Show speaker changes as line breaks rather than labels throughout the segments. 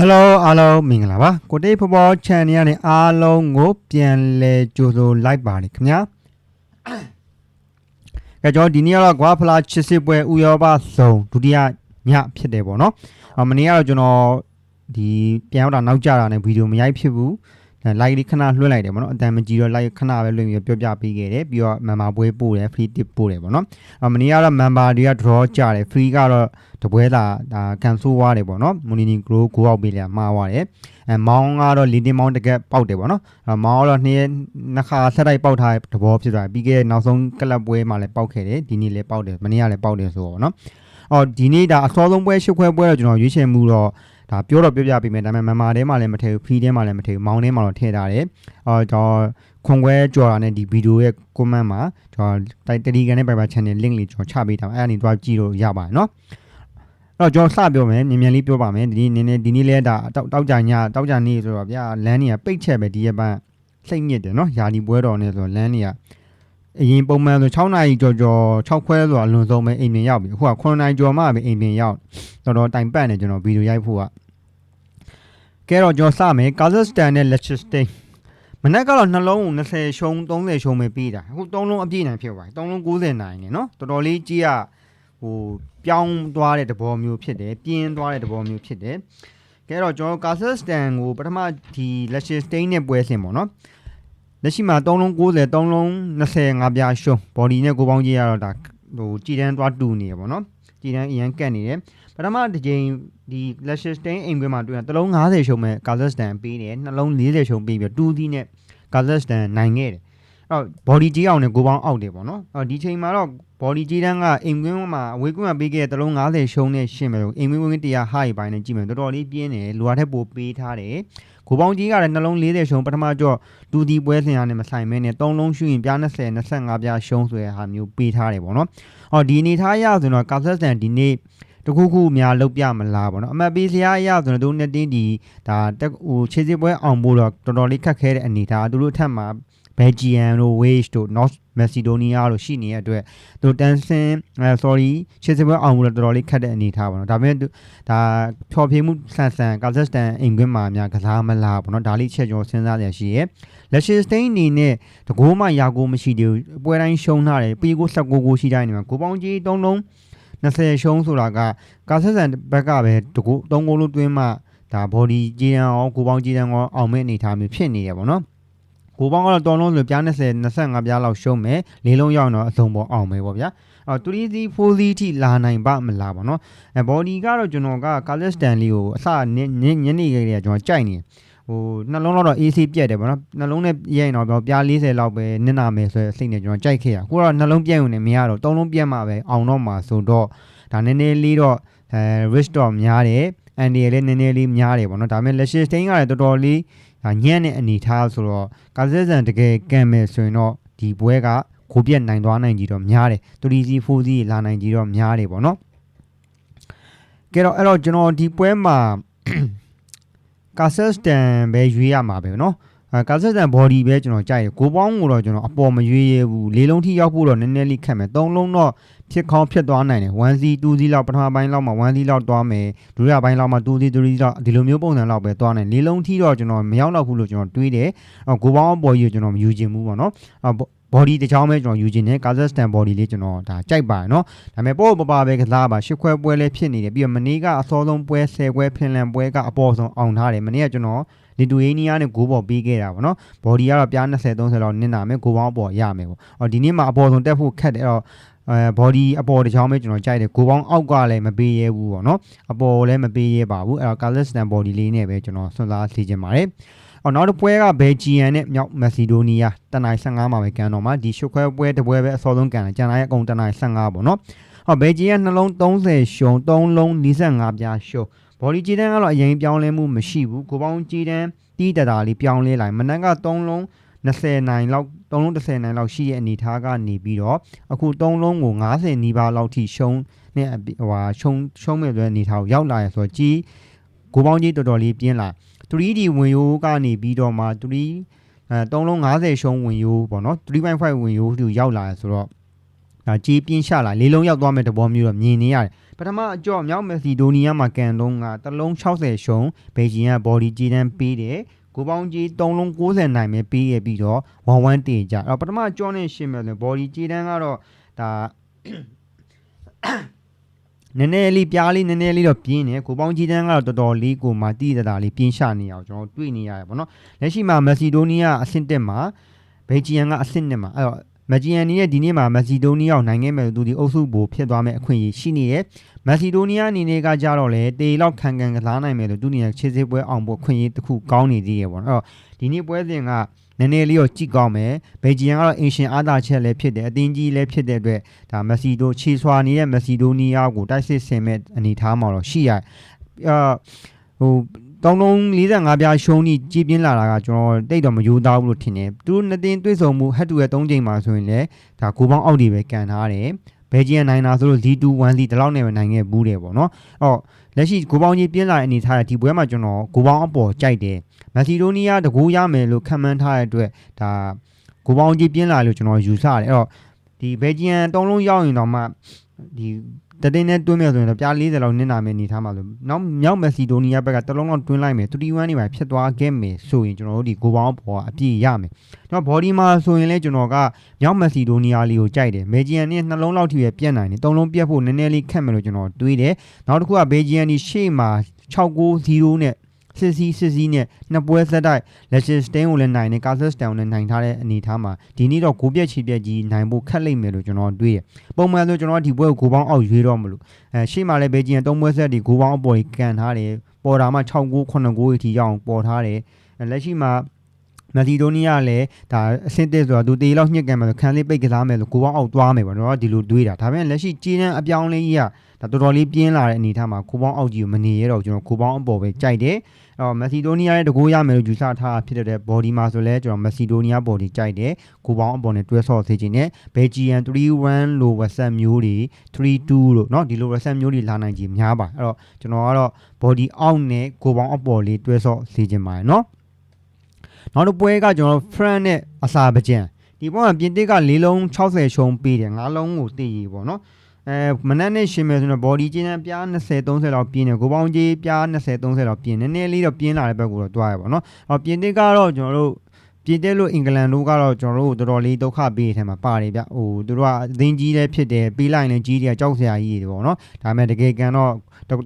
Hello အားလုံးမင်္ဂလာပါကိုတေးဖော်ဖော် channel ကနေအားလုံးကိုပြန်လဲကြိုဆိုလိုက်ပါတယ်ခင်ဗျာအဲကျွန်တော်ဒီနေ့ကတော့ Gua Phla ချစ်စစ်ပွဲဥရောပဇုံဒုတိယညဖြစ်တယ်ပေါ့နော်အမနေ့ကတော့ကျွန်တော်ဒီပြန်ရောက်တာနောက်ကျတာနဲ့ဗီဒီယိုမရိုက်ဖြစ်ဘူး like လေးခဏလွှင့်လိုက်တယ်ပေါ့နော်အတန်မကြီးတော့ like ခဏပဲလွှင့်ပြီးပြောပြပေးခဲ့တယ်ပြီးတော့ member ပွဲပို့တယ် free tip ပို့တယ်ပေါ့နော်အမနေ့ကတော့ member တွေက draw ကြတယ် free ကတော့တပွဲသာဒါ cancel သွားတယ်ပေါ့နော် money grow go out ပေးလိုက်မှားသွားတယ်အဲမောင်းကတော့ leading mount တကက်ပေါက်တယ်ပေါ့နော်အဲမောင်းကတော့နှစ်နှစ်ခါဆက်တိုက်ပေါက်ထားတဲ့တဘောဖြစ်သွားတယ်ပြီးခဲ့တဲ့နောက်ဆုံးကလပ်ပွဲမှာလည်းပေါက်ခဲ့တယ်ဒီနေ့လည်းပေါက်တယ်မနေ့ကလည်းပေါက်တယ်ဆိုတော့နော်အော်ဒီနေ့ဒါအစောဆုံးပွဲရှစ်ခွဲပွဲတော့ကျွန်တော်ရွေးချယ်မှုတော့ ဒါပြောတော့ပြောပြပေးမယ်ဒါပေမဲ့မမာထဲမှာလည်းမထည့်ဘူး free ထဲမှာလည်းမထည့်ဘူးမောင်းထဲမှာတော့ထည့်ထားတယ်အော်ကျွန်တော်ခွန်ခွဲကြော်တာနဲ့ဒီဗီဒီယိုရဲ့ comment မှာကျွန်တော် Telegram နဲ့ Viber channel link လေးကျွန်တော်ချပေးထားပါအဲ့ဒါနေတော့ကြည့်လို့ရပါတယ်နော်အဲ့တော့ကျွန်တော်စပြောမယ်မြန်မြန်လေးပြောပါမယ်ဒီနေ့နည်းနည်းဒီနေ့လဲဒါတောက်တောက်ကြညတောက်ကြနေ့ဆိုတော့ဗျာလမ်းနေကပိတ်ချက်ပဲဒီရက်ပိုင်းစိတ်ညစ်တယ်နော်ယာဒီပွဲတော်နဲ့ဆိုတော့လမ်းနေကအရင်ပုံမှန်ဆို6နာရီကြော်ကြော်6ခွဲဆိုတော့အလွန်ဆုံးပဲအိမ်ပြင်ရောက်ပြီအခုက9နာရီကျော်မှပဲအိမ်ပြင်ရောက်တော်တော်တိုင်ပတ်နေကျွန်တော်ဗီဒီယိုရိုက်ဖို့က ကဲတော့ကျွန်တော်စမယ်ကာဇက်စတန်နဲ့လက်ချက်စတိန်မနက်ကတော့နှလုံးကို20ရှုံး30ရှုံးပဲပြီးတာအခု3လုံးအပြည့်နိုင်ဖြစ်သွားပြီ3လုံး90နိုင်နေနော်တော်တော်လေးကြီးကဟိုပြောင်းသွားတဲ့သဘောမျိုးဖြစ်တယ်ပြင်းသွားတဲ့သဘောမျိုးဖြစ်တယ်ကဲတော့ကျွန်တော်ကာဇက်စတန်ကိုပထမဒီလက်ချက်စတိန်နဲ့ပွဲစဉ်ပေါ့နော်လက်ရှိမှာ3လုံး90 3လုံး25ပြားရှုံး body နဲ့ကိုပေါင်းကြီးရတော့ဒါဟိုကြည်တန်းသွားတူနေရပေါ့နော် ကြည်တန်းအရန်ကတ်နေတယ်ပထမတစ်ချိန်ဒီ Liechtenstein အိမ်ခွဲမှာတွေ့ရတလုံး90ရှုံးမဲ့ကာဇက်စတန်ပေးတယ်နှလုံး40ရှုံးပေးပြီးတူးသီးနဲ့ကာဇက်စတန်နိုင်ခဲ့တယ်အဲ့တော့ body ကြီးအောင်နဲ့ကိုပေါင်းအောက်တယ်ပေါ့နော်အဲ့တော့ဒီချိန်မှာတော့ body ကြီးတန်းကအိမ်ခွင်းမှာအဝေးကွင်းမှာပေးခဲ့တဲ့တလုံး90ရှုံးနဲ့ရှင်းမယ်လို့အိမ်ခွင်းကွင်းတရား high ပိုင်းနဲ့ကြည့်မယ်တော်တော်လေးပြင်းတယ်လူအားထက်ပိုပေးထားတယ်ကိုပေါင်းကြီးကလည်းနှလုံး40ရှုံးပထမကြော့တူဒီပွဲစဉ်ရနဲ့မဆိုင်မဲနဲ့3လုံးရှူရင်ပြား20 25ပြားရှုံးဆိုတဲ့ဟာမျိုးပေးထားတယ်ပေါ့နော်။အော်ဒီအနေထားရဆိုတော့ကာဆက်စတန်ဒီနေ့တခုခုများလောက်ပြမလားပေါ့နော်အမတ်ပေးစရာအရဆိုတော့သူနဲ့တင်းဒီဒါတက်ဟိုခြေစစ်ပွဲအောင်ဖို့တော့တော်တော်လေးခက်ခဲတဲ့အနေထားသူတို့အထက်မှာ Belgium တို့ Wales တို့ North Macedonia တို့ရှိနေတဲ့အတွက်သူတန်ဆင်အဲ sorry ခြေစစ်ပွဲအောင်ဖို့တော့တော်တော်လေးခက်တဲ့အနေထားပေါ့နော်ဒါပေမဲ့ဒါဖြော်ဖြေမှုဆန်ဆန်ကာဇက်စတန်အိမ်ခွင်းမှာများကစားမလားပေါ့နော်ဒါလေးချက်ကျော်စဉ်းစားရရှိရဲ့လက်ရှိစတိန်အနေနဲ့တကိုးမှရာကိုမရှိသေးဘူးပွဲတိုင်းရှုံးထားတယ်ပြီးကို16ကိုရှိတိုင်းနေမှာကိုပေါင်းကြီး3လုံး20ရှုံးဆိုတာကကာဆက်ဆန်ဘက်ကပဲတကူ3ဂိုးလုံးတွင်းမှဒါ body ကြီးတန်းရောကိုပေါင်းကြီးတန်းရောအောင်မဲ့အနေထားမျိုးဖြစ်နေရပါတော့ ကိုပေါင်းကတော့တော်လုံးဆိုပြား20 25ပြားလောက်ရှုံးမယ်လေးလုံးရောက်တော့အစုံပေါ်အောင်မယ်ပေါ့ဗျာအော်3 4 4 0ထိလာနိုင်ပါမလားပေါ့နော်အဲ body ကတော့ကျွန်တော်က Carlos Stanley ကိုအစညညနေခင်းကကျွန်တော်ကြိုက်နေဟိုနှလုံးတော့ AC ပြက်တယ်ပေါ့နော်နှလုံးနဲ့ရိုက်ရင်တော့ပြား40လောက်ပဲနစ်နာမယ်ဆိုရယ်စိတ်နဲ့ကျွန်တော်ကြိုက်ခဲ့ရခုတော့နှလုံးပြက်ုံနဲ့မရတော့သုံးလုံးပြက်မှပဲအောင်တော့မှာဆိုတော့ဒါနည်းနည်းလေးတော့အဲ risk တော့များတယ်အန်ဒီလည်းနည်းနည်းလေးများတယ်ပေါ့နော်ဒါပေမဲ့လက်ရှိ stain ကလည်းတော်တော်လေး ညံ့တဲ့အနေထားဆိုတော့ကာဇက်ဆန်တကယ်ကံမယ်ဆိုရင်တော့ဒီပွဲကကိုပြက်နိုင်သွားနိုင်ကြီးတော့များတယ်တူရီစီဖိုးစီလာနိုင်ကြီးတော့များတယ်ပေါ့နော်ကဲတော့အဲ့တော့ကျွန်တော်ဒီပွဲမှာကာဆက်စတန်ပဲရွေးရမှာပဲเนาะအဲ ကာဆက်စတန် body ပဲကျွန်တော်ကြိုက်တယ်ကိုပေါင်းကိုတော့ကျွန်တော်အပေါ်မရွေးရဘူးလေးလုံးထိရောက်ဖို့တော့နည်းနည်းလေးခက်မယ်သုံးလုံးတော့ဖြစ်ခေါင်းဖြစ်သွားနိုင်တယ် 1C 2C လောက်ပထမပိုင်းလောက်မှာ 1C လောက်သွားမယ်ဒုတိယပိုင်းလောက်မှာ 2C 3C လောက်ဒီလိုမျိုးပုံစံလောက်ပဲသွားနိုင်လေးလုံးထိတော့ကျွန်တော်မရောက်တော့ဘူးလို့ကျွန်တော်တွေးတယ်အော်ကိုပေါင်းအပေါ်ကြီးကိုကျွန်တော်မယူချင်ဘူးပေါ့နော်အော် body တစ်ချောင်းပဲကျွန်တော်ယူခြင်းနဲ့ Kazakhstan body လေးကျွန်တော်ဒါကြိုက်ပါတယ်เนาะဒါပေမဲ့ပို့ပပပဲကစားပါရှစ်ခွဲပွဲလေးဖြစ်နေတယ်ပြီးတော့မနေ့ကအစောဆုံးပွဲ10ခွဲဖင်လန်ပွဲကအပေါ်ဆုံးအောင်ထားတယ်မနေ့ကကျွန်တော်လီတူယေးနီးယားနဲ့ဂိုးပေါ်ပေးခဲ့တာပေါ့နော်။ body ကတော့ပြား20 30လောက်နစ်နာမယ်ဂိုးပေါင်းအပေါ်ရမယ်ပေါ့။အော်ဒီနေ့မှာအပေါ်ဆုံးတက်ဖို့ခက်တယ်အဲ့တော့ အဲ body အပေါ်တစ်ချောင်းပဲကျွန်တော်ကြိုက်တယ်ဂိုးပေါင်းအောက်ကလည်းမပေးရဲဘူးပေါ့နော်။အပေါ်လည်းမပေးရဲပါဘူး။အဲ့တော့ Kazakhstan body လေးနဲ့ပဲကျွန်တော်ဆွမ်းစားစီခြင်းပါတယ်။အော်နောက်တစ်ပွဲကဘယ်ဂျီယန်နဲ့မြောက်မက်ဆီဒိုနီးယားတနိုင်15မှာပဲကန်တော့မှာဒီရှုခွဲပွဲတစ်ပွဲပဲအစောဆုံးကန်တယ်ကျန်လာရဲ့အကုန်တနိုင်15ပေါ့နော်ဟောဘယ်ဂျီယန်နှလုံး30ရှုံ3လုံး45ပြားရှုံဘော်ဒီဂျီတန်ကတော့အရင်ပြောင်းလဲမှုမရှိဘူးကိုပေါင်းဂျီတန်တီးတတာလေးပြောင်းလဲလိုက်မနက်က3လုံး 20နိုင်လောက်3လုံး30နိုင်လောက်ရှိတဲ့အနေထားကနေပြီးတော့အခု3လုံးကို90နီးပါးလောက်ထိရှုံးနဲ့ဟိုဟာရှုံးရှုံးမဲ့တဲ့အနေထားကိုရောက်လာရဆိုတော့ကြီးကိုပေါင်းကြီးတော်တော်လေးပြင်းလာ 3D ဝင်ရိုးကနေပြီးတော့မှ3အဲ3လုံး90ရှုံးဝင်ရိုးပေါ့နော်3.5ဝင်ရိုးသူရောက်လာဆိုတော့ဒါကြီးပြင်းချလာလေးလုံးရောက်သွားမဲ့သဘောမျိုးတော့မြင်နေရတယ်ပထမအကြော့မြောက်မက်ဆီဒိုနီးယားမှာကန်တော့ကတစ်လုံး60ရှုံးဘေဂျင်းကဘော်ဒီကြီးတန်းပေးတယ် ကိုပေါင်းကြီး3လုံး90နိုင်ပဲပေးရပြီးတော့1-1တေကြအဲ့တော့ပထမအကြော့နဲ့ရှင်းမယ်ဆိုဘော်ဒီကြီးတန်းကတော့ဒါနည်းနည်းလေးပြားလေးနည်းနည်းလေးတော့ပြင်းတယ်ကိုပေါင်းကြီးတန်းကတော့တော်တော်လေးကိုမှတိတတာလေးပြင်းရှနေအောင်ကျွန်တော်တွေ့နေရတယ်ပေါ့နော်လက်ရှိမှာမက်ဆီဒိုနီးယားအဆင့်တက်မှာဘေဂျီယန်ကအဆင့်တက်မှာအဲ့တော့ မက်ဂျီယန်နီးရဲ့ဒီနေ့မှာမက်ဆီဒိုနီးယားကိုနိုင်ခဲ့မဲ့သူဒီအုပ်စုဘူဖြစ်သွားမဲ့အခွင့်အရေးရှိနေတယ်မက်ဆီဒိုနီးယားအနေနဲ့ကကြတော့လေတေလောက်ခံခံကစားနိုင်မယ်လို့သူနေရာခြေစစ်ပွဲအောင်ဖို့အခွင့်အရေးတစ်ခုကောင်းနေသေးတယ်ပေါ့နော်အဲ့တော့ဒီနေ့ပွဲစဉ်ကနည်းနည်းလေးတော့ကြည့်ကောင်းမယ်ဘေဂျီယန်ကတော့အင်ရှင်အားသာချက်လည်းဖြစ်တယ်အသင်းကြီးလည်းဖြစ်တဲ့အတွက်ဒါမက်ဆီဒိုခြေဆွာနေတဲ့မက်ဆီဒိုနီးယားကိုတိုက်စစ်ဆင်မဲ့အနေထားမှာတော့ရှိရအာဟို တောင်းလုံး45ပြားရှုံးနေကြီးပြင်းလာတာကကျွန်တော်တိတ်တော့မယိုးသားဘူးလို့ထင်တယ်သူတို့နှစ်တင်းတွေ့ဆုံမှုဟက်တူရဲ့3ချိန်မှာဆိုရင်လည်းဒါကိုပေါင်းအောက်တွေပဲကန်ထားတယ်ဘယ်ဂျီယန်နိုင်တာဆိုလို့ Z2 1Z ဒီလောက်နဲ့ပဲနိုင်ခဲ့ဘူးတယ်ပေါ့နော်အော်လက်ရှိကိုပေါင်းကြီးပြင်းလာတဲ့အနေထားတဲ့ဒီပွဲမှာကျွန်တော်ကိုပေါင်းအပေါ်ကြိုက်တယ်မက်ဆီဒိုနီးယားတကူရမယ်လို့ခံမှန်းထားတဲ့အတွက်ဒါကိုပေါင်းကြီးပြင်းလာလို့ကျွန်တော်ယူဆတယ်အဲ့တော့ဒီဘယ်ဂျီယန်တုံးလုံးရောက်ရင်တော့မှဒီ တတင်းနဲ့တွင်းမယ်ဆိုရင်တော့ပြား40လောက်နင်းနာမယ်အနေထားမှာလို့နောက်မြောက်မက်ဆီဒိုနီးယားဘက်ကတလုံးလောက်တွင်းလိုက်မယ်31နေပါဖြစ်သွားခဲ့မယ်ဆိုရင်ကျွန်တော်တို့ဒီကိုပေါင်းပေါ်ကအပြည့်ရမယ်ကျွန်တော် body မှာဆိုရင်လည်းကျွန်တော်ကမြောက်မက်ဆီဒိုနီးယားလေးကိုကြိုက်တယ်မေဂျီယန်နဲ့နှလုံးလောက်ထိပဲပြတ်နိုင်တယ်သုံးလုံးပြတ်ဖို့နည်းနည်းလေးခက်မယ်လို့ကျွန်တော်တွေးတယ်နောက်တစ်ခုကဘေဂျီယန်ဒီရှေ့မှာ6-0နဲ့ စစ်စီစစ်စီနဲ့နှစ်ပွဲဆက်တိုက်လက်ချစ်စတင်းကိုလည်းနိုင်တယ်ကာဇက်စတန်ကိုလည်းနိုင်ထားတဲ့အနေအထားမှာဒီနေ့တော့ဂိုးပြက်ချီပြက်ကြီးနိုင်ဖို့ခက်လိမ့်မယ်လို့ကျွန်တော်တွေးတယ်ပုံမှန်ဆိုကျွန်တော်ဒီပွဲကိုဂိုးပေါင်းအောက်ရွေးတော့မလို့အဲရှေ့မှာလည်းဘေဂျီယန်၃ပွဲဆက်ဒီဂိုးပေါင်းအပေါ်ကြီးကန်ထားတယ်ပေါ်တာမှ6ဂိုး9ဂိုးအထိရအောင်ပေါ်ထားတယ်လက်ရှိမှာမက်ဆီဒိုနီးယားလည်းဒါအဆင့်တက်ဆိုတာသူတေးလောက်ညှစ်ကန်မယ်ဆိုခန်းလေးပိတ်ကစားမယ်လို့ကိုပေါင်းအောက်သွားမယ်ပေါ့နော်ဒီလိုတွေးတာဒါပေမဲ့လက်ရှိကြီးတန်းအပြောင်းလေးကြီးကဒါတော်တော်လေးပြင်းလာတဲ့အနေအထားမှာကိုပေါင်းအောက်ကြီးကိုမနေရတော့ကျွန်တော်ကိုပေါင်းအပေါ်ပဲကြိုက်တယ် အော်မက်ဆီဒိုနီးယားရဲ့တကူရမယ်လို့ယူဆထားတာဖြစ်တဲ့ body မှာဆိုလဲကျွန်တော်မက်ဆီဒိုနီးယား body ကြိုက်တယ်ကိုပေါင်းအပေါ်နဲ့တွဲဆော့သေးခြင်းနဲ့ Belgian 3-1လို့ WhatsApp မျိုးတွေ3-2လို့เนาะဒီလို WhatsApp မျိုးတွေလာနိုင်ကြီးများပါအဲ့တော့ကျွန်တော်ကတော့ body out နဲ့ကိုပေါင်းအပေါ်လေးတွဲဆော့သေးခြင်းပါတယ်เนาะနောက်တစ်ပွဲကကျွန်တော် France နဲ့အစာပကြံဒီပွဲမှာပြင်သစ်က၄လုံး60ရှုံးပေးတယ်၅လုံးကိုတည်ရီပေါ့เนาะ အဲမနက်နဲ့ရှင်မယ်ဆိုတော့ body ကျင်းတဲ့ပြား20 30လောက်ပြင်းတယ်ကိုပေါင်းကြီးပြား20 30လောက်ပြင်းနည်းနည်းလေးတော့ပြင်းလာတဲ့ဘက်ကိုတော့တွားရပါတော့။အော်ပြင်သစ်ကတော့ကျွန်တော်တို့ပြင်သစ်လို့အင်္ဂလန်တို့ကတော့ကျွန်တော်တို့တော်တော်လေးဒုက္ခပေးတဲ့ထဲမှာပါတယ်ဗျ။ဟိုသူတို့ကအသင်းကြီးလည်းဖြစ်တယ်ပေးလိုက်ရင်ကြီးတယ်ကြောက်စရာကြီးတွေပေါ့နော်။ဒါပေမဲ့တကယ်ကန်တော့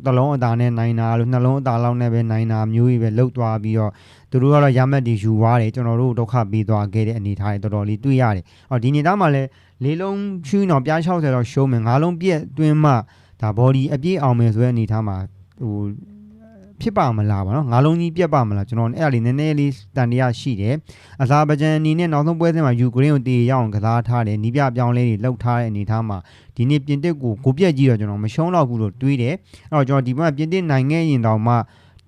တလုံးအသားနဲ့နိုင်တာလို့နှလုံးအသားလောက်နဲ့ပဲနိုင်တာမျိုးကြီးပဲလှုပ်သွားပြီးတော့သူတို့ကတော့ရမက်တွေယူသွားတယ်ကျွန်တော်တို့ဒုက္ခပေးသွားခဲ့တဲ့အနေထားတွေတော်တော်လေးတွေ့ရတယ်။အော်ဒီနေသားမှာလည်း လေးလုံးချူးတော့ပြား60တော့ရှုံးမယ်ငါးလုံးပြည့်တွင်းမှဒါ body အပြည့်အောင်မယ်ဆိုတဲ့အနေထားမှာဟိုဖြစ်ပါမလားဗောနော်ငါးလုံးကြီးပြတ်ပါမလားကျွန်တော်အဲ့ဒါလေးနည်းနည်းလေးတန်တရားရှိတယ်အဇာဘဂျန်အနေနဲ့နောက်ဆုံးပွဲစဉ်မှာယူကရိန်းကိုတေရအောင်ကစားထားတယ်နီးပြပြောင်းလဲတွေလှုပ်ထားတဲ့အနေထားမှာဒီနေ့ပြင်တစ်ကိုကိုပြက်ကြီးတော့ကျွန်တော်မရှုံးတော့ဘူးလို့တွေးတယ်အဲ့တော့ကျွန်တော်ဒီဘက်ပြင်တစ်နိုင်ခဲ့ရင်တောင်မှ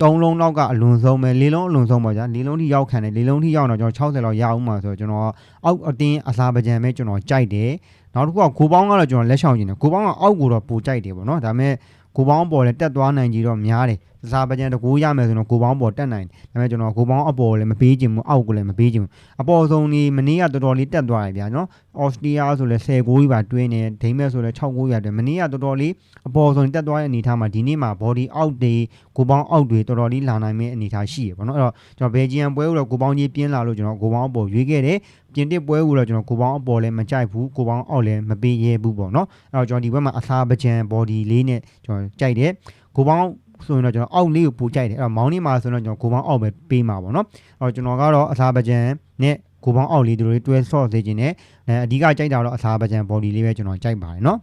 သုံးလုံးလောက်ကအလွန်ဆုံးပဲလေးလုံးအလွန်ဆုံးပါဗျာလေးလုံးထိရောက်ခံတယ်လေးလုံးထိရောက်တော့ကျွန်တော်60လောက်ရအောင်မှာဆိုတော့ကျွန်တော်အောက်အတင်းအစာပကြံပဲကျွန်တော်ကြိုက်တယ်နောက်တစ်ခုကကိုပေါင်းကတော့ကျွန်တော်လက်ဆောင်ကျင်တယ်ကိုပေါင်းကအောက်ကိုတော့ပိုကြိုက်တယ်ပေါ့နော်ဒါပေမဲ့ ကိုပေါင်းပေါ်လည်းတက်သွားနိုင်ကြီးတော့များတယ်အစာပကြံတကူရမယ်ဆိုတော့ကိုပေါင်းပေါ်တက်နိုင်တယ်ဒါပေမဲ့ကျွန်တော်ကိုပေါင်းအပေါ်လည်းမပေးချင်ဘူးအောက်ကိုလည်းမပေးချင်ဘူးအပေါ်ဆုံးနေမနေ့ကတော်တော်လေးတက်သွားတယ်ဗျာနော်အော်စတြီးယားဆိုလည်း10ဂိုးကြီးပါတွင်းနေဒိန်းမက်ဆိုလည်း6ဂိုးရတယ်မနေ့ကတော်တော်လေးအပေါ်ဆုံးတက်သွားတဲ့အနေထားမှာဒီနေ့မှာ body out တွေကိုပေါင်းအောက်တွေတော်တော်လေးလာနိုင်မယ့်အနေထားရှိရပေါ့နော်အဲ့တော့ကျွန်တော်ဘယ်ဂျီယန်ပွဲကိုတော့ကိုပေါင်းကြီးပြင်းလာလို့ကျွန်တော်ကိုပေါင်းအပေါ်ရွေးခဲ့တယ် ပြင်တစ်ပွဲကိုတော့ကျွန်တော်ကိုပေါင်းအပေါ်လည်းမကြိုက်ဘူးကိုပေါင်းအောက်လည်းမပေးရဲဘူးပေါ့နော်အဲ့တော့ကျွန်တော်ဒီဘက်မှာအစာပကြံ body လေးနဲ့ကျွန်တော်ကြိုက်တယ်ကိုပေါင်းဆိုရင်တော့ကျွန်တော်အောက်လေးကိုပိုကြိုက်တယ်အဲ့တော့မောင်းနေမှာဆိုတော့ကျွန်တော်ကိုပေါင်းအောက်ပဲပေးမှာပေါ့နော်အဲ့တော့ကျွန်တော်ကတော့အစာပကြံနဲ့ကိုပေါင်းအောက်လေးတို့တွေတွဲဆော့စေခြင်းနဲ့အဲအဓိကကြိုက်တာတော့အစာပကြံ body လေးပဲကျွန်တော်ကြိုက်ပါတယ်နော်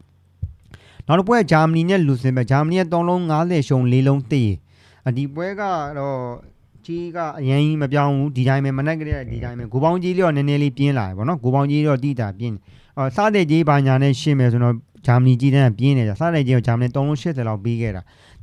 နောက်တစ်ပွဲဂျာမနီနဲ့လူစင်ပဲဂျာမနီက3လုံး90ရှုံ4လုံးတည်အဒီပွဲကတော့ ကြီးကအရင်ကြီးမပြောင်းဘူးဒီတိုင်းပဲမနက်ကလေးကဒီတိုင်းပဲဂိုပေါင်းကြီးလေးတော့နည်းနည်းလေးပြင်းလာတယ်ဗောနော်ဂိုပေါင်းကြီးတော့တိတာပြင်းအော်စားတဲ့ကြီးဘာညာနဲ့ရှင်းမယ်ဆိုတော့ဂျာမနီကြီးတန်းကပြင်းနေကြစားတဲ့ကြီးကိုဂျာမနီ3လုံး80လောက်ပြီးခဲ့တာ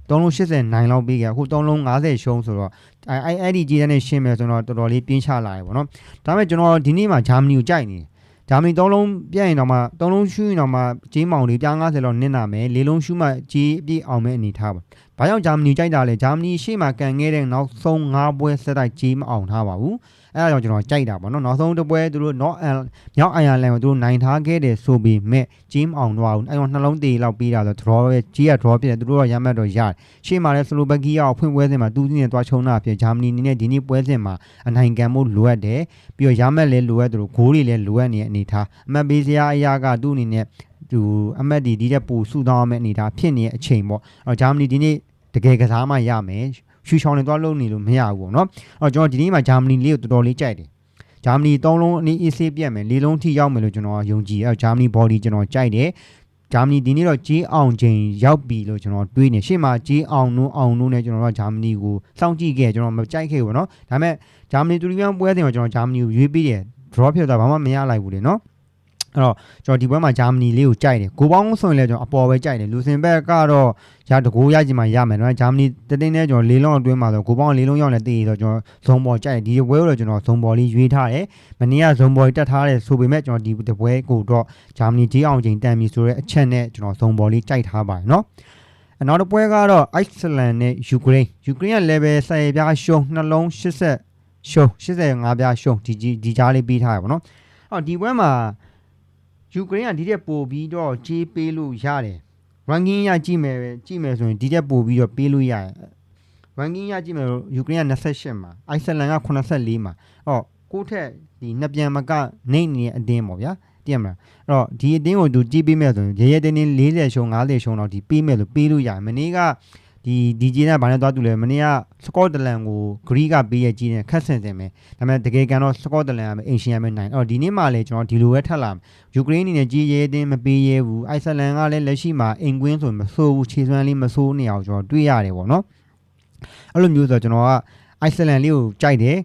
3လုံး89လောက်ပြီးခဲ့အခု3လုံး90ရှုံးဆိုတော့အဲအဲအဲ့ဒီကြီးတန်းနဲ့ရှင်းမယ်ဆိုတော့တော်တော်လေးပြင်းချလာတယ်ဗောနော်ဒါပေမဲ့ကျွန်တော်ဒီနေ့မှာဂျာမနီကိုကြိုက်နေတယ်ဂျာမနီ3လုံးပြတ်ရင်တော့မှ3လုံးရှူးရင်တော့မှဂျေးမောင်လေးပြား90လောက်နင်းနာမယ်၄လုံးရှူးမှဂျေးအပြည့်အောင်မဲ့အနေထားပါ ဘာကြောင့်ဂျာမနီကြိုက်တာလဲဂျာမနီရှေ့မှာကန်ခဲ့တဲ့နောက်ဆုံး၅ပွဲဆက်တိုက်ကြီးမအောင်ထားပါဘူးအဲဒါကြောင့်ကျွန်တော်ကြိုက်တာပေါ့နော်နောက်ဆုံးတစ်ပွဲသူတို့ not မြောက်အိုင်ယာလန်ကိုသူတို့နိုင်ထားခဲ့တယ်ဆိုပြီးမဲ့ကြီးမအောင်တော့ဘူးအဲတော့နှလုံးသေးလောက်ပြီးတာဆို draw ရဲ့ကြီးက draw ဖြစ်တယ်သူတို့ကရမှတ်တော့ရတယ်ရှေ့မှာလည်းစလိုဗက်ကီးယားကိုဖွင့်ပွဲစဉ်မှာတူးစီးနဲ့တွားချုံတာဖြစ်ဂျာမနီအနေနဲ့ဒီနေ့ပွဲစဉ်မှာအနိုင်ခံမှုလိုအပ်တယ်ပြီးတော့ရမှတ်လည်းလိုအပ်တယ်လို့ဂိုးတွေလည်းလိုအပ်နေတဲ့အနေထားအမှတ်ပေးစရာအရာကသူ့အနေနဲ့သူအမတ်ဒီဒီတဲ့ပူဆူတောင်းရမယ့်အနေထားဖြစ်နေတဲ့အချိန်ပေါ့အဲတော့ဂျာမနီဒီနေ့ တကယ်ကစားမှရမယ်ရှူချောင်းတွေသွားလုံးနေလို့မရဘူးပေါ့နော်အဲတော့ကျွန်တော်ဒီနေ့မှာဂျာမနီလေးကိုတော်တော်လေးကြိုက်တယ်ဂျာမနီ၃လုံးအနည်းအေးဆေးပြတ်မယ်၄လုံးထိရောက်မယ်လို့ကျွန်တော်ယုံကြည်အဲဂျာမနီ body ကျွန်တော်ကြိုက်တယ်ဂျာမနီဒီနေ့တော့ဂျေးအောင်ချိန်ရောက်ပြီလို့ကျွန်တော်တွေးနေရှေ့မှာဂျေးအောင်နိုးအောင်နိုးနဲ့ကျွန်တော်တို့ဂျာမနီကိုစောင့်ကြည့်ခဲ့ကျွန်တော်မကြိုက်ခဲ့ဘူးเนาะဒါပေမဲ့ဂျာမနီတူရီယန်ပွဲစဉ်မှာကျွန်တော်ဂျာမနီကိုရွေးပြီးတယ် draw ဖြစ်သွားဘာမှမရလိုက်ဘူးလေเนาะ အဲ့တော့ကျွန်တော်ဒီပွဲမှာဂျာမနီလေးကိုကြိုက်တယ်ဂိုးပေါင်းဆိုရင်လည်းကျွန်တော်အပေါ်ပဲကြိုက်တယ်လူစင်ဘက်ကတော့ရတကိုးရချင်မှရမယ်နော်ဂျာမနီတတင်းနဲ့ကျွန်တော်လေးလုံးအတွင်းမှာဆိုဂိုးပေါင်းလေးလုံးရောက်လည်းတည်ရတော့ကျွန်တော်ဇုံပေါ်ကြိုက်တယ်ဒီပွဲကိုတော့ကျွန်တော်ဇုံပေါ်လေးရွေးထားတယ်မနေ့ကဇုံပေါ်တက်ထားတယ်ဆိုပေမဲ့ကျွန်တော်ဒီပွဲကိုတော့ဂျာမနီကြီးအောင်ချိန်တန်ပြီဆိုတဲ့အချက်နဲ့ကျွန်တော်ဇုံပေါ်လေးကြိုက်ထားပါတယ်နော်အနောက်တစ်ပွဲကတော့ Iceland နဲ့ Ukraine Ukraine ရဲ့ level ဆက်ရပြားရှုံးနှလုံး80ရှုံး85ပြားရှုံးဒီဒီကြားလေးပြီးထားရပါတော့အော်ဒီပွဲမှာ ယူကရိန်းကဒီတက်ပို့ပြီးတော့ကြေးပေးလို့ရတယ်။ ranking ရကြည့်မယ်ပဲကြည့်မယ်ဆိုရင်ဒီတက်ပို့ပြီးတော့ပေးလို့ရတယ်။ ranking ရကြည့်မယ်ယူကရိန်းက28မှာ Iceland က84မှာ။အော်ကိုထက်ဒီနှစ်ပြန်မကနေနေတဲ့အတင်းပေါ့ဗျာ။သိရမလား။အဲ့တော့ဒီအတင်းကိုသူကြည့်ပေးမယ်ဆိုရင်ရဲရဲတင်းတင်း40ရှုံ50ရှုံတော့ဒီပေးမယ်လို့ပေးလို့ရတယ်။မနေ့က ဒီဒီဂျီနဲ့ဘာနဲ့သွားတူလဲမနေ့ကစကော့တလန်ကိုဂရီးကပေးရကြီးနေခက်ဆင်စင်ပဲဒါပေမဲ့တကယ်ကန်တော့စကော့တလန်ကပဲအင်ရှင်ရမယ်နိုင်အော်ဒီနေ့မှလည်းကျွန်တော်ဒီလိုပဲထက်လာယူကရိန်းအနေနဲ့ကြီးရဲတင်းမပေးရဲဘူးအိုက်ဆလန်ကလည်းလက်ရှိမှာအင်ကွင်းဆိုမဆိုးဘူးခြေစွမ်းလေးမဆိုးနေအောင်ကျွန်တော်တွေးရတယ်ပေါ့နော်အဲ့လိုမျိုးဆိုတော့ကျွန်တော်ကအိုက်ဆလန်လေးကိုကြိုက်တယ်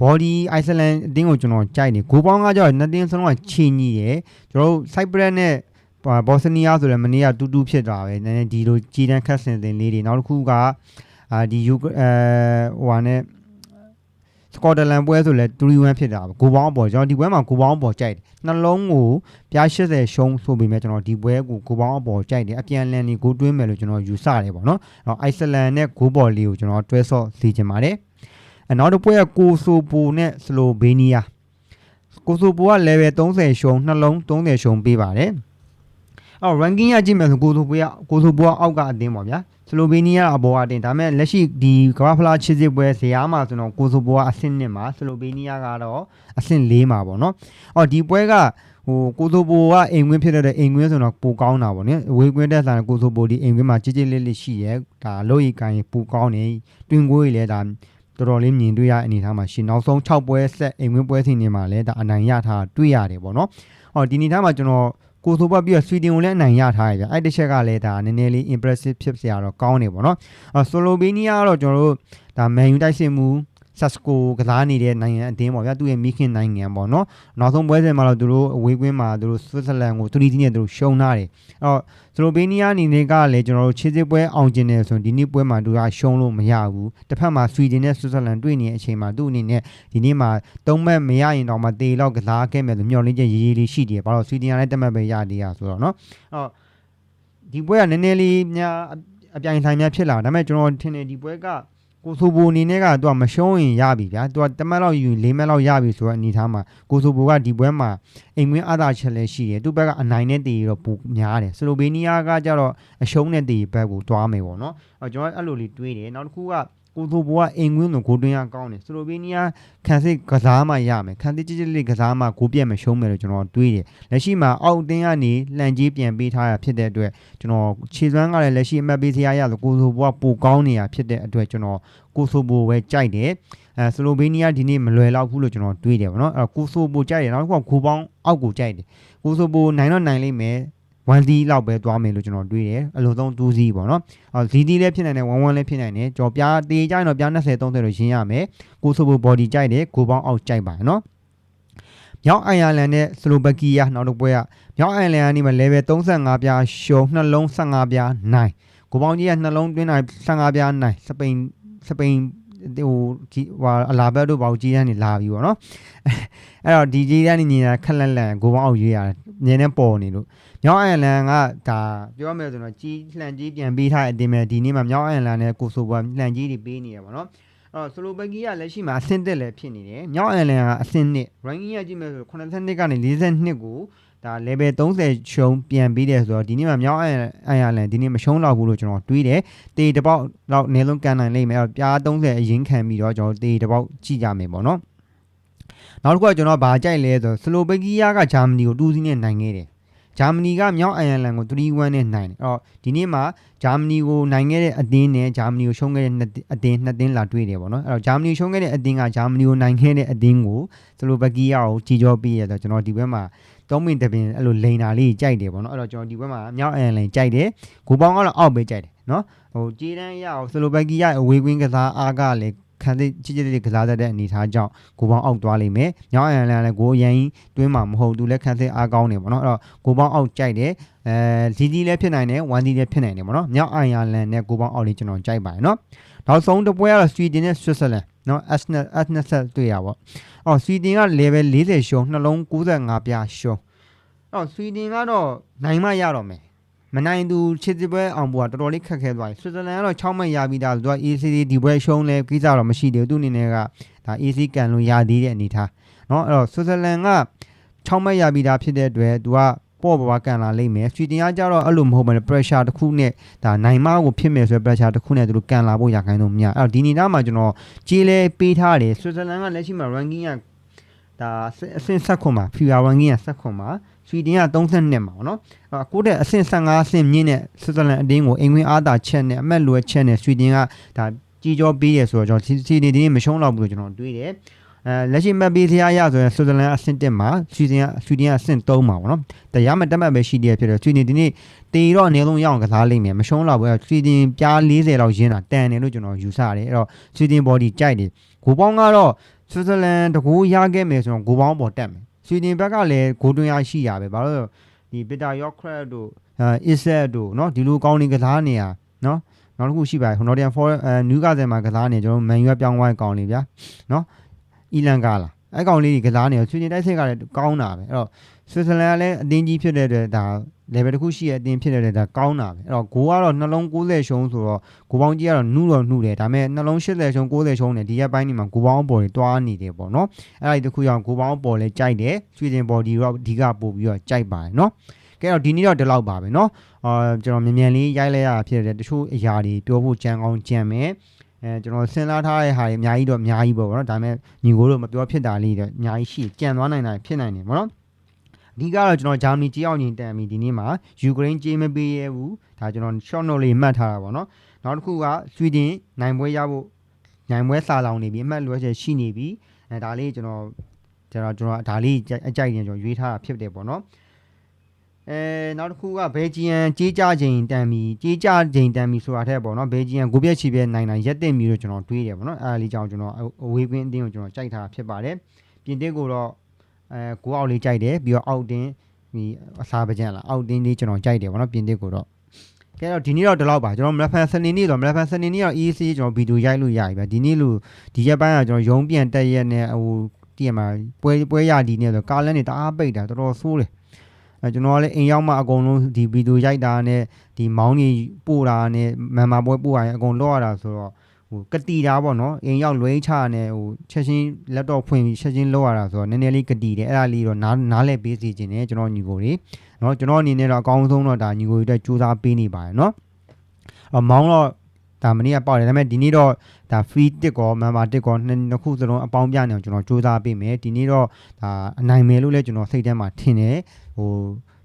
body Iceland အတင်းကိုကျွန်တော်ကြိုက်တယ်ဂိုးပေါင်းကကြောက်နှစ်တင်းစလုံးကချီညီတယ်ကျွန်တော်တို့ Cyprus နဲ့ ဘော့စနီးယားဆိုလည်းမနေ့ကတူးတူးဖြစ်တာပဲနည်းနည်းဒီလိုကြည်တန်းခတ်ဆင်တင်လေးတွေနောက်တစ်ခုကအာဒီယူအဲဟိုဟာနဲ့စကော့တလန်ပွဲဆိုလဲ3-1ဖြစ်တာပဲဂိုပေါင်းအပေါ်ကျွန်တော်ဒီပွဲမှာဂိုပေါင်းအပေါ်ကြိုက်တယ်နှလုံးကိုပြား80ရှုံးဆိုပေမဲ့ကျွန်တော်ဒီပွဲကိုဂိုပေါင်းအပေါ်ကြိုက်တယ်အပြန်လန်နေဂိုတွင်းမယ်လို့ကျွန်တော်ယူဆတယ်ပေါ့နော်အဲ့အိုက်စလန်နဲ့ဂိုဘော်လေးကိုကျွန်တော်တွဲဆော့စီချင်ပါတယ်အနောက်တစ်ပွဲကကိုဆိုပိုနဲ့စလိုဘေးနီးယားကိုဆိုပိုက level 30ရှုံးနှလုံး30ရှုံးပေးပါတယ် အော် ranking ရကြည့်မယ်ဆိုကိုဆိုပိုကကိုဆိုပိုကအောက်ကအတင်းပေါ့ဗျာစလိုဗေးနီးယားအပေါ်အတင်းဒါပေမဲ့လက်ရှိဒီကမ္ဘာဖလားချစ်စစ်ပွဲဇယားမှာဆိုတော့ကိုဆိုပိုကအဆင့်1မှာစလိုဗေးနီးယားကတော့အဆင့်4မှာပေါ့နော်အော်ဒီပွဲကဟိုကိုဆိုပိုကအိမ်ကွင်းဖြစ်တဲ့အိမ်ကွင်းဆိုတော့ပိုကောင်းတာပေါ့နော်ဝေးကွင်းတက်ဆိုင်ကိုဆိုပိုဒီအိမ်ကွင်းမှာကြည်ကြည်လေးလေးရှိရဲဒါလို့ရီကန်ပိုကောင်းနေတွင်ကိုကြီးလည်းဒါတော်တော်လေးမြင်တွေ့ရအနေထားမှာရှင်နောက်ဆုံး6ပွဲဆက်အိမ်ကွင်းပွဲစဉ်တွေမှာလည်းဒါအနိုင်ရထားတွေ့ရတယ်ပေါ့နော်ဟောဒီအနေထားမှာကျွန်တော် ကိုဆိုဘပြီးတော့ဆွီဒင်ကိုလည်းအနိုင်ရထားရပြအဲ့တစ်ချက်ကလည်းဒါနည်းနည်းလေး impressive ဖြစ်စရာတော့ကောင်းနေပေါ့နော်အော်ဆိုလိုဗေးနီးယားကတော့ကျွန်တော်တို့ဒါမန်ယူတိုက်စစ်မှု ဆက်စကိုကစားနေတဲ့နိုင်ငံအတင်းပေါ့ဗျာသူ့ရဲ့မိခင်နိုင်ငံပေါ့နော်နောက်ဆုံးပွဲစဉ်မှာတော့သူတို့အဝေးကွင်းမှာသူတို့ဆွစ်ဇာလန်ကိုတူရီတီနဲ့သူတို့ရှုံးထားတယ်အဲ့တော့စလိုဗေးနီးယားအနေနဲ့ကလည်းကျွန်တော်တို့ခြေစစ်ပွဲအောင်ကျင်တယ်ဆိုရင်ဒီနေ့ပွဲမှာသူကရှုံးလို့မရဘူးတစ်ဖက်မှာဆွီဒင်နဲ့ဆွစ်ဇာလန်တွေ့နေတဲ့အချိန်မှာသူ့အနေနဲ့ဒီနေ့မှာသုံးမဲ့မရရင်တော့မှတေလောက်ကစားခဲ့မယ်လို့မျှော်လင့်ချက်ရေးရေးလေးရှိတယ်ဘာလို့ဆွီဒင်ကလည်းတက်မှတ်ပဲရသေးရဆိုတော့နော်အဲ့တော့ဒီပွဲကနည်းနည်းလေးများအပြိုင်ဆိုင်များဖြစ်လာဒါပေမဲ့ကျွန်တော်ထင်တယ်ဒီပွဲက ကိုဆိုဘိုအနေနဲ့ကသူကမရှုံးရင်ရပြီဗျာသူကတမက်လောက်ယူလေးမက်လောက်ရပြီဆိုတော့အနေထားမှာကိုဆိုဘိုကဒီပွဲမှာအိမ်ကွင်းအသာချက်လည်းရှိတယ်သူ့ဘက်ကအနိုင်နဲ့တည်ရတော့ပူများတယ်စလိုဗေးနီးယားကကြတော့အရှုံးနဲ့တည်ဘက်ကိုတွားမယ်ပေါ့နော်အဲကျွန်တော်အဲ့လိုလေးတွေးတယ်နောက်တစ်ခုက ကိုဆိုဘိုကအိမ်ကွင်းကိုဂိုးတွင်းရကောင်းတယ်စလိုဗေးနီးယားခံစစ်ကစားမှရမယ်ခံစစ်ကြစ်ကြစ်လေးကစားမှဂိုးပြတ်မရှုံးမယ်လို့ကျွန်တော်တွေးတယ်လက်ရှိမှာအောက်တင်းကနေလှန်ကြီးပြန်ပေးထားရဖြစ်တဲ့အတွက်ကျွန်တော်ခြေစွမ်းကလည်းလက်ရှိအမှတ်ပေးစရာရဆိုကိုဆိုဘိုကပိုကောင်းနေတာဖြစ်တဲ့အတွက်ကျွန်တော်ကိုဆိုဘိုပဲကြိုက်တယ်အဲစလိုဗေးနီးယားဒီနေ့မလွယ်တော့ဘူးလို့ကျွန်တော်တွေးတယ်ဗောနော်အဲကိုဆိုဘိုကြိုက်တယ်နောက်တစ်ခုကဂိုးပေါင်းအောက်ကိုကြိုက်တယ်ကိုဆိုဘိုနိုင်တော့နိုင်လိမ့်မယ် 1 D လောက်ပဲသွားမယ်လို့ကျွန်တော်တွေးတယ်အလုံးစုံ2 C ပေါ့နော်အော် ZD လည်းဖြစ်နိုင်တယ်1 1လည်းဖြစ်နိုင်တယ်ကြော်ပြားတေးကြရင်တော့ပြား20 30လို့ရှင်းရမယ်ကိုဆိုဘို body ကြိုက်တယ်ကိုပေါင်းအောက်ကြိုက်ပါနော်မြောက်အိုင်ယာလန်နဲ့စလိုဗက်ကီးယားနောက်တစ်ပွဲကမြောက်အိုင်ယာလန်ကနေမှ level 35ပြားရှုံနှလုံး15ပြားနိုင်ကိုပေါင်းကြီးကနှလုံးတွင်းနိုင်15ပြားနိုင်စပိန်စပိန် ဟိုဟိုအလာဘက်တို့ဘာကိုကြီးတန်းနေလာပြီပေါ့နော်အဲ့တော့ဒီကြီးတန်းနေနေတာခက်လက်လက်ကိုပေါင်းအောင်ရွေးရတယ်ညနေပေါ်နေလို့မြောက်အိုင်ယာလန်ကဒါပြောမယ်ဆိုတော့ကြီးလှန်ကြီးပြန်ပေးထားတဲ့အတင်းမဲ့ဒီနေ့မှာမြောက်အိုင်ယာလန်နဲ့ကိုဆိုဘွာလှန်ကြီးတွေပေးနေရပါတော့အဲ့တော့ဆလိုဘက်ကီကလက်ရှိမှာအဆင့်တက်လည်းဖြစ်နေတယ်မြောက်အိုင်ယာလန်ကအဆင့်1 ranking ကကြည့်မယ်ဆို82ကနေ42ကို ဒါ level 30ရှုံးပြန်ပြီးတယ်ဆိုတော့ဒီနေ့မှာမြောက်အိုင်ယာလန်ဒီနေ့မရှုံးတော့ဘူးလို့ကျွန်တော်တွေးတယ်တေတစ်ပေါက်တော့အနည်းဆုံးကန်နိုင်လိမ့်မယ်အဲ့တော့ပြား30အရင်ခံပြီးတော့ကျွန်တော်တေတစ်ပေါက်ကြည့်ကြမယ်ပေါ့နော်နောက်တစ်ခုကကျွန်တော်ဗာကြိုက်လဲဆိုဆလိုဘက်ကီယာကဂျာမနီကို2စီးနဲ့နိုင်ခဲ့တယ်ဂျာမနီကမြောက်အိုင်ယာလန်ကို3-1နဲ့နိုင်တယ်အဲ့တော့ဒီနေ့မှာဂျာမနီကိုနိုင်ခဲ့တဲ့အသင်းနဲ့ဂျာမနီကိုရှုံးခဲ့တဲ့အသင်းနှစ်သင်းလာတွေ့တယ်ပေါ့နော်အဲ့တော့ဂျာမနီရှုံးခဲ့တဲ့အသင်းကဂျာမနီကိုနိုင်ခဲ့တဲ့အသင်းကိုဆလိုဘက်ကီယာကိုကြီးကြောပေးရတော့ကျွန်တော်ဒီဘက်မှာ သုံးမိနစ်တပင်အဲ့လိုလိန်တာလေးကြိုက်တယ်ပေါ့နော်အဲ့တော့ကျွန်တော်ဒီဘက်မှာမြောက်အိုင်ယာလန်ကြိုက်တယ်ဂိုပေါင်းကတော့အောက်ပဲကြိုက်တယ်နော်ဟိုကြေးတန်းရအောင်ဆလိုဘက်ကီယာအဝေးကွင်းကစားအားကလည်းခံသိချစ်ချစ်လေးကစားတတ်တဲ့အနေအထားကြောင့်ကိုပေါင်းအောက်သွားလိမ့်မယ်။ညောင်းအန်လန်လည်းကိုအရင်တွင်းမှာမဟုတ်သူလည်းခံသိအားကောင်းနေပေါ့နော်။အဲ့တော့ကိုပေါင်းအောက်ကြိုက်တယ်။အဲလီဒီလည်းဖြစ်နိုင်တယ်ဝမ်ဒီလည်းဖြစ်နိုင်တယ်ပေါ့နော်။ညောင်းအန်ယာလန်နဲ့ကိုပေါင်းအောက်လေးကျွန်တော်ကြိုက်ပါတယ်နော်။နောက်ဆုံးတစ်ပွဲကတော့ဆွီဒင်နဲ့ဆွစ်ဇာလန် နော် S နဲ့ S နဲ့ဆက်တွေ့ရပါပေါ့။အော်ဆွီဒင်က level 40ရှုံးနှလုံး95ပြားရှုံး။အော်ဆွီဒင်ကတော့နိုင်မှရတော့မယ်။မနိုင်သူချစ်စစ်ပွဲအောင်ဖို့ကတော်တော်လေးခက်ခဲသွားပြီဆွစ်ဇာလန်ကတော့6မှတ်ရပြီးသားဆိုတော့ ECD ဒီပွဲရှုံးလဲကိစ္စတော့မရှိသေးဘူးသူအနေနဲ့ကဒါ EC ကန်လို့ရသေးတဲ့အနေထားเนาะအဲ့တော့ဆွစ်ဇာလန်က6မှတ်ရပြီးသားဖြစ်တဲ့အတွက်သူက ပေါ့ပွားကန်လာလိမ့်မယ်ဆွီဒင်ကကြတော့အဲ့လိုမဟုတ်ဘဲ pressure တစ်ခုနဲ့ဒါနိုင်မကိုဖြစ်မယ်ဆိုတဲ့ pressure တစ်ခုနဲ့သူတို့ကန်လာဖို့ရခိုင်းလို့မရအဲ့တော့ဒီနေသားမှာကျွန်တော်ကြေးလဲပေးထားတယ်ဆွစ်ဇာလန်ကလက်ရှိမှာ ranking ကဒါအဆင့်ဆက်ခွန်မှာ FIFA ranking ကဆက်ခွန်မှာဆွီဒင်က32မှာပေါ့နော်အခုတဲ့အဆင့်15အဆင့်မြင့်တဲ့ဆွစ်ဇာလန်အတင်းကိုအင်္ဂလိပ်အားသာချက်နဲ့အမတ်လွယ်ချက်နဲ့ဆွီဒင်ကဒါကြီးကြောပေးရဆိုတော့ကျွန်တော်စီနေဒီမရှုံးတော့ဘူးလို့ကျွန်တော်တွေးတယ် အဲလက်ရှိမက်ပေးစရာရဆိုရင်ဆွစ်ဇာလန်အဆင့်1မှာဆွီဒင်ကဆွီဒင်ကအဆင့်3မှာပေါ့နော်တရားမတက်မှတ်ပဲရှိတယ်ဖြစ်တယ်ဆွီဒင်ဒီနေ့တေတော့အနည်းဆုံးရအောင်ကစားလိမ့်မယ်မရှုံးတော့ဘူးဆွီဒင်ပြား40လောက်ရင်းတာတန်တယ်လို့ကျွန်တော်ယူဆရတယ်အဲ့တော့ဆွီဒင် body ကြိုက်တယ်ဂိုပေါင်းကတော့ဆွစ်ဇာလန်တကူရခဲ့မယ်ဆိုတော့ဂိုပေါင်းပေါ်တက်မယ်ဆွီဒင်ဘက်ကလည်းဂိုတွင်းရရှိရပဲဘာလို့လဲဒီပီတာယော့ခရက်တို့အဲအစ်ဆက်တို့เนาะဒီလိုကောင်းနေကစားနေရเนาะနောက်တစ်ခုရှိပါတယ်ဟိုနော်တန်ဖော်အဲနယူကာဆယ်မှာကစားနေကျွန်တော်မန်ယူပြောင်းသွားကောင်းနေဗျာเนาะ အီလန်ကာလာအဲကောင်လေးကြီးကစားနေဆွီဒင်တိုက်စစ်ကလည်းကောင်းတာပဲအဲ့တော့ဆွစ်ဇာလန်ကလည်းအတင်းကြီးဖြစ်တဲ့အတွက်ဒါ level တစ်ခုရှိတဲ့အတင်းဖြစ်တဲ့အတွက်ဒါကောင်းတာပဲအဲ့တော့ဂိုးကတော့နှလုံး90ရှုံးဆိုတော့ဂိုးပေါင်းကြီးကတော့နှူးတော့နှူးတယ်ဒါပေမဲ့နှလုံး80ရှုံး90ရှုံးတယ်ဒီရက်ပိုင်းဒီမှာဂိုးပေါင်းပေါ်တွေတွားနေတယ်ပေါ့နော်အဲ့ဒါဒီတစ်ခုကြောင့်ဂိုးပေါင်းပေါ်လဲကြိုက်တယ်ဆွီဒင် body တော့အဓိကပို့ပြီးတော့ကြိုက်ပါတယ်နော်ကဲတော့ဒီနေ့တော့ဒီလောက်ပါပဲเนาะအာကျွန်တော်မြန်မြန်လေးရိုက်လိုက်ရတာဖြစ်တယ်တချို့အရာတွေပြောဖို့ကြံကောင်းကြံမယ် အဲကျွန်တော်စဉ်းစားထားတဲ့ဟာတွေအများကြီးတော့အများကြီးပေါ့ဗောနော်ဒါပေမဲ့ညီကိုတို့မပြောဖြစ်တာလေးတော့အများကြီးရှိကြံသွားနိုင်တာဖြစ်နိုင်တယ်ဗောနော်အဓိကတော့ကျွန်တော်ဂျာမနီကြေးအောင်ညီတန်ပြီဒီနေ့မှာယူကရိန်းကြေးမပေးရဘူးဒါကျွန်တော် short note လေးမှတ်ထားတာဗောနော်နောက်တစ်ခုကဆွီဒင်နိုင်ပွဲရဖို့နိုင်ပွဲစာလောင်နေပြီအမှတ်လွှဲချက်ရှိနေပြီအဲဒါလေးကျွန်တော်ကျွန်တော်ကျွန်တော်ဒါလေးအကြိုက်ရင်ကျွန်တော်ရွေးထားတာဖြစ်တယ်ဗောနော် အဲနောက်တစ်ခုကဘယ်ဂျီယန်ကြေးကြချိန်တန်ပြီကြေးကြချိန်တန်ပြီဆိုတာထက်ပေါ့နော်ဘယ်ဂျီယန်ကိုပြက်ချီပြက်နိုင်နိုင်ရက်တင်ပြီလို့ကျွန်တော်တွေးတယ်ပေါ့နော်အဲဒါလေးကြောင့်ကျွန်တော်အဝေးကွင်းအတင်းကိုကျွန်တော်ကြိုက်တာဖြစ်ပါတယ်ပြင်တစ်ကိုတော့အဲကိုအောက်လေးကြိုက်တယ်ပြီးတော့အောက်တင်းဒီအစားပကြံလားအောက်တင်းလေးကျွန်တော်ကြိုက်တယ်ပေါ့နော်ပြင်တစ်ကိုတော့ကဲတော့ဒီနေ့တော့ဒီလောက်ပါကျွန်တော်မလက်ဖန်စနေနေ့တော့မလက်ဖန်စနေနေ့တော့ EC ကျွန်တော်ဗီဒီယိုရိုက်လို့ရပြီဗျဒီနေ့လို့ဒီရက်ပိုင်းကကျွန်တော်ရုံးပြန်တက်ရက်နဲ့ဟိုတည့်ရမှာပွဲပွဲရဒီနေ့ဆိုကားလန်းနေတအားပိတ်တာတော်တော်ဆိုးတယ် အဲကျွန်တော်ကလည်းအိမ်ရောက်မှအကုန်လုံးဒီဗီဒီယိုရိုက်တာနဲ့ဒီမောင်းကြီးပို့တာနဲ့မန်မာပွဲပို့ရရင်အကုန်လောက်ရတာဆိုတော့ဟိုကတိတာပေါ့နော်အိမ်ရောက်လွဲချနဲ့ဟိုချက်ချင်းလက်တော့ဖွင့်ပြီးချက်ချင်းလောက်ရတာဆိုတော့နည်းနည်းလေးကတိတယ်အဲ့ဒါလေးတော့နားနားလဲပေးစီခြင်းနဲ့ကျွန်တော်ညီကိုတွေနော်ကျွန်တော်အနေနဲ့တော့အကောင်းဆုံးတော့ဒါညီကိုတွေအတွက်စူးစမ်းပေးနေပါတယ်နော်အမောင်းတော့ ဒါမနေ့ကပေါက်တယ်ဒါပေမဲ့ဒီနေ့တော့ဒါ free tick ကော member tick ကောနှစ်ခုစလုံးအပေါင်းပြနေအောင်ကျွန်တော်စူးစမ်းပေးမယ်ဒီနေ့တော့ဒါအနိုင်မယ်လို့လည်းကျွန်တော်စိတ်ထဲမှာထင်တယ်ဟို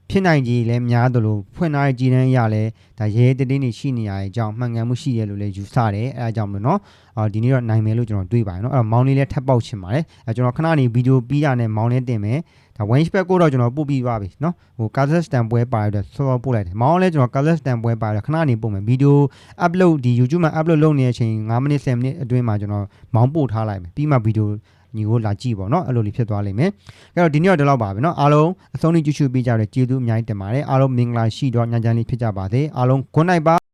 ဖြစ်နိုင်ကြီးလည်းများသလိုဖွင့်ထားတဲ့ကြီးတန်းရလည်းဒါရဲတင်းတင်းနေရှိနေရတဲ့အကြောင်းမှန်ကန်မှုရှိရလို့လည်းယူဆတယ်အဲအကြောင်းမလို့နော်အော်ဒီနေ့တော့နိုင်မယ်လို့ကျွန်တော်တွေးပါတယ်နော်အဲ့တော့မောင်းလေးလည်းထပ်ပေါက်ချင်ပါတယ်အဲကျွန်တော်ခဏနေဗီဒီယိုပြီးတာနဲ့မောင်းလေးတင်မယ် ဒါ Wayne Spec ကိုတော့ကျွန်တော်ပို့ပြီးပါပြီเนาะဟို Kazakhstan ပွဲပါရတဲ့ဆောဆောပို့လိုက်တယ်မောင်းလည်းကျွန်တော် Kazakhstan ပွဲပါရခဏနေပို့မယ်ဗီဒီယို upload ဒီ YouTube မှာ upload လုပ်နေတဲ့အချိန်9မိနစ်10မိနစ်အတွင်းမှာကျွန်တော်မောင်းပို့ထားလိုက်မယ်ပြီးမှဗီဒီယိုညီကိုလာကြည့်ပါเนาะအဲ့လိုလေးဖြစ်သွားလိမ့်မယ်အဲ့တော့ဒီနေ့တော့ဒီလောက်ပါပဲเนาะအားလုံးအဆုံးထိကြည့်ရှုပေးကြတဲ့ကျေးဇူးအများကြီးတင်ပါတယ်အားလုံးမင်္ဂလာရှိတော့ညချမ်းလေးဖြစ်ကြပါစေအားလုံး good night ပါ